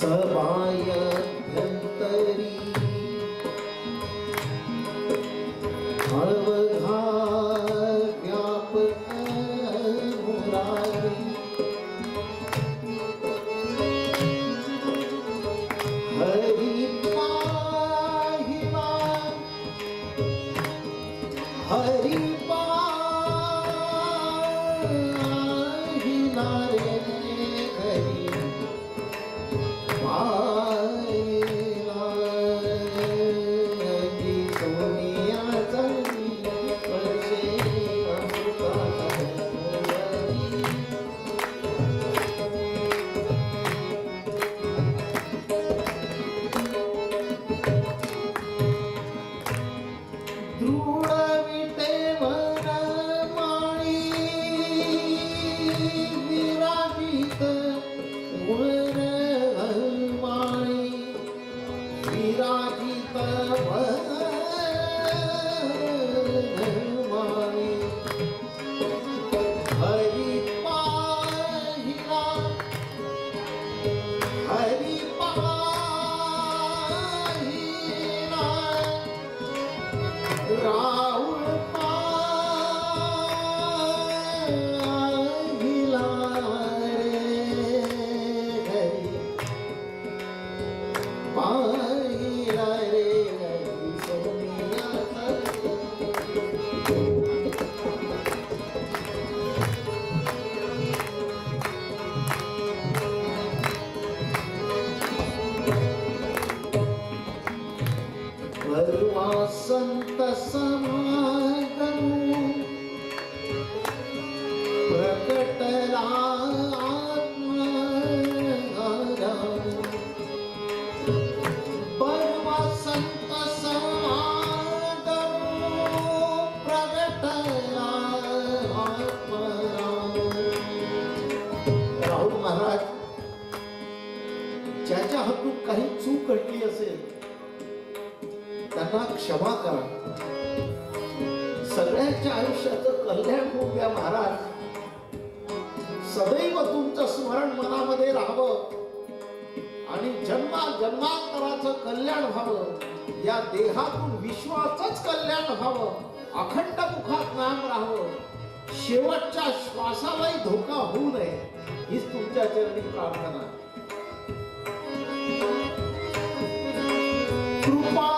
சபாய विराजित महाराज ज्याच्या हातून काही चूक त्यांना क्षमा करा. सगळ्यांच्या आयुष्याचं कल्याण होऊ द्या महाराज. सदैव तुमचं स्मरण मनामध्ये राहावं. आणि जन्मा जन्मांतराचं कल्याण व्हावं. या देहातून विश्वाचंच कल्याण व्हावं. अखंड मुखात नाम राहावं. शेवटच्या श्वासालाही धोका होऊ नये. हीच तुमच्या चरणी प्रार्थना. कृपा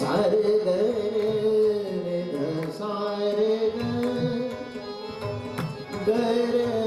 Sare ga re ga sa re re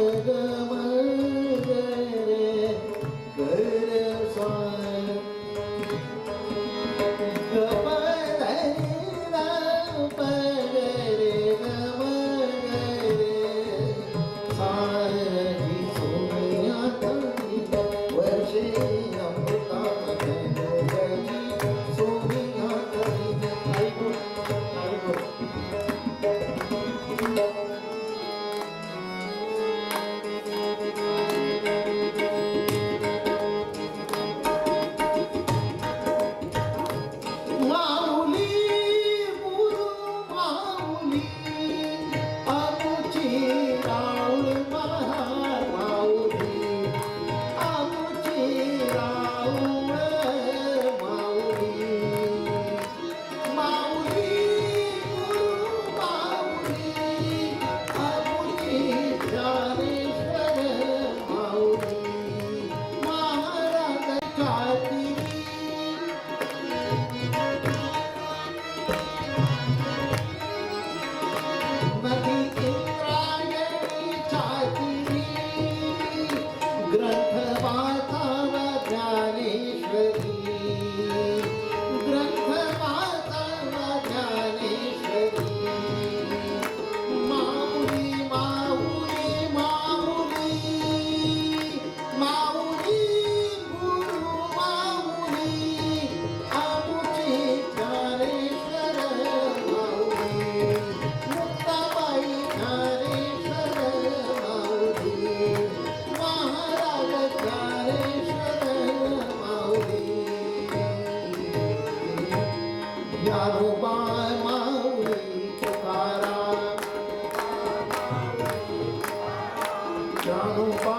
Lupa.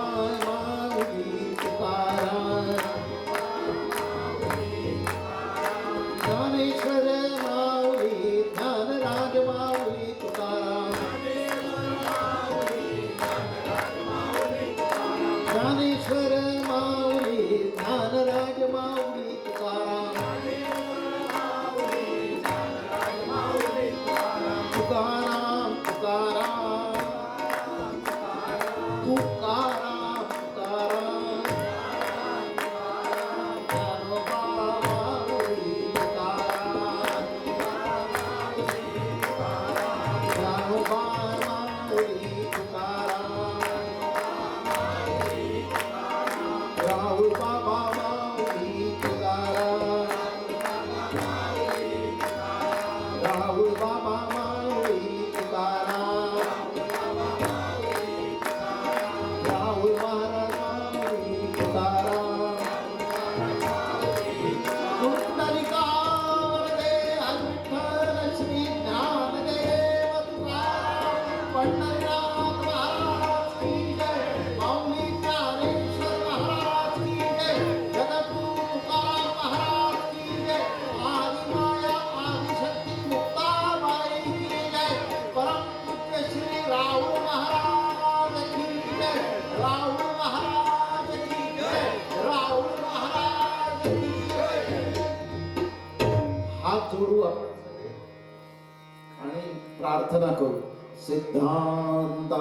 करू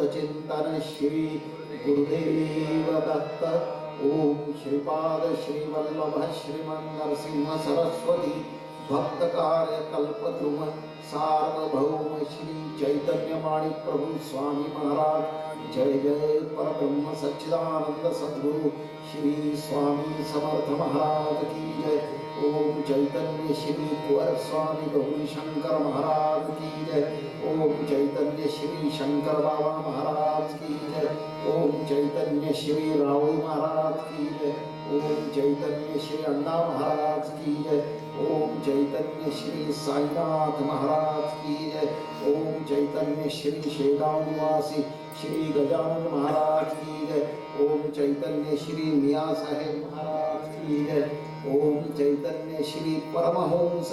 सिद्धांत श्री गुरुदेव दत्त ॐ श्रीपाद श्री श्रीमन् नरसिंह सरस्वती भक्त कार्य कल्पद्रुम सार्वभौम श्री चैतन्य माणिक प्रभु स्वामी महाराज। जय जय परब्रह्म सच्चिदानंद सद्गुरु श्री स्वामी समर्थ महाराज की जय। ओम चैतन्य श्री कुंवर स्वामी गौरी शंकर महाराज की जय। ओम चैतन्य श्री शंकर बाबा महाराज की जय। ओम चैतन्य श्री राहुल महाराज की जय। ओम चैतन्य श्री अण्णा महाराज की जय। ओम चैतन्य श्री साईनाथ महाराज की जय। ओम चैतन्य श्री शेगाव निवासी श्री गजानन महाराज की जय। ओम चैतन्य श्री मिया साहेब महाराज की जय। ओम चैतन्य श्री परमहंस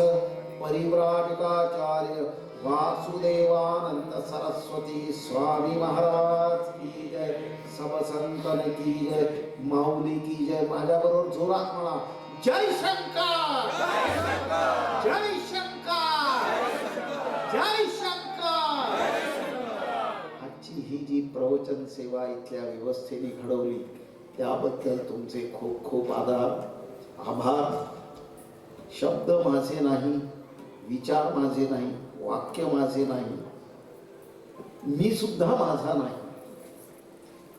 परिव्राजकाचार्य वासुदेवानंद सरस्वती स्वामी महाराज की जय। सब संतन की जय। माऊली की जय। माझ्याबरोबर जोरात म्हणा जय शंकर! जय शंकर! जय शंकर! आजची ही जी प्रवचन सेवा इथल्या व्यवस्थेने घडवली त्याबद्दल तुमचे खूप खूप आधार आभार. शब्द माझे नाही विचार माझे नाही वाक्य माझे नाही मी सुद्धा माझा नाही.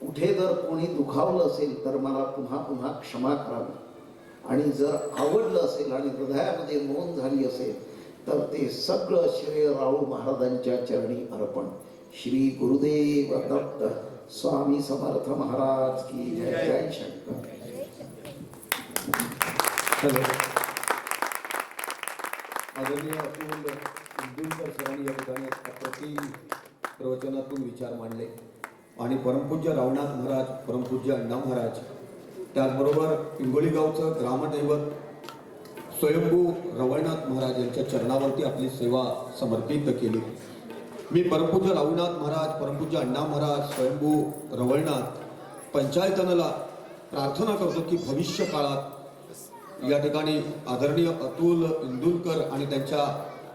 कुठे जर कोणी दुखावलं असेल तर मला पुन्हा पुन्हा क्षमा करावी आणि जर आवडलं असेल आणि हृदयामध्ये नोंद झाली असेल तर ते सगळं श्रेय राहुल महाराजांच्या चरणी अर्पण. श्री गुरुदेव दत्त स्वामी समर्थ महाराज की जय. जय शंकर. आदरणीय इंदुलकर सरांनी या ठिकाणी प्रवचनातून विचार मांडले. आणि परमपूज्य रावणाथ महाराज परमपूज्य अण्णा महाराज त्याचबरोबर पिंगोळी गावचं ग्रामदैवत स्वयंभू रवळनाथ महाराज यांच्या चरणावरती आपली सेवा समर्पित केली. मी परमपूज्य रावणाथ महाराज परमपूज्य अण्णा महाराज स्वयंभू रवळनाथ पंचायतनाला प्रार्थना करतो की भविष्य काळात या ठिकाणी आदरणीय अतुल इंदुलकर आणि त्यांच्या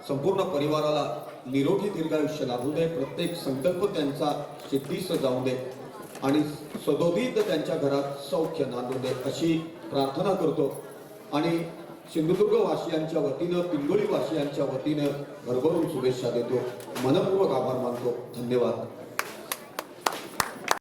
संपूर्ण परिवाराला निरोगी दीर्घायुष्य लाभू दे प्रत्येक संकल्प त्यांचा सिद्धीस जाऊ दे आणि सदोदित त्यांच्या घरात सौख्य नांदू दे अशी प्रार्थना करतो. आणि सिंधुदुर्ग वासियांच्या वतीनं पिंगोळी वासियांच्या वतीनं भरभरून शुभेच्छा देतो. मनपूर्वक आभार मानतो. धन्यवाद.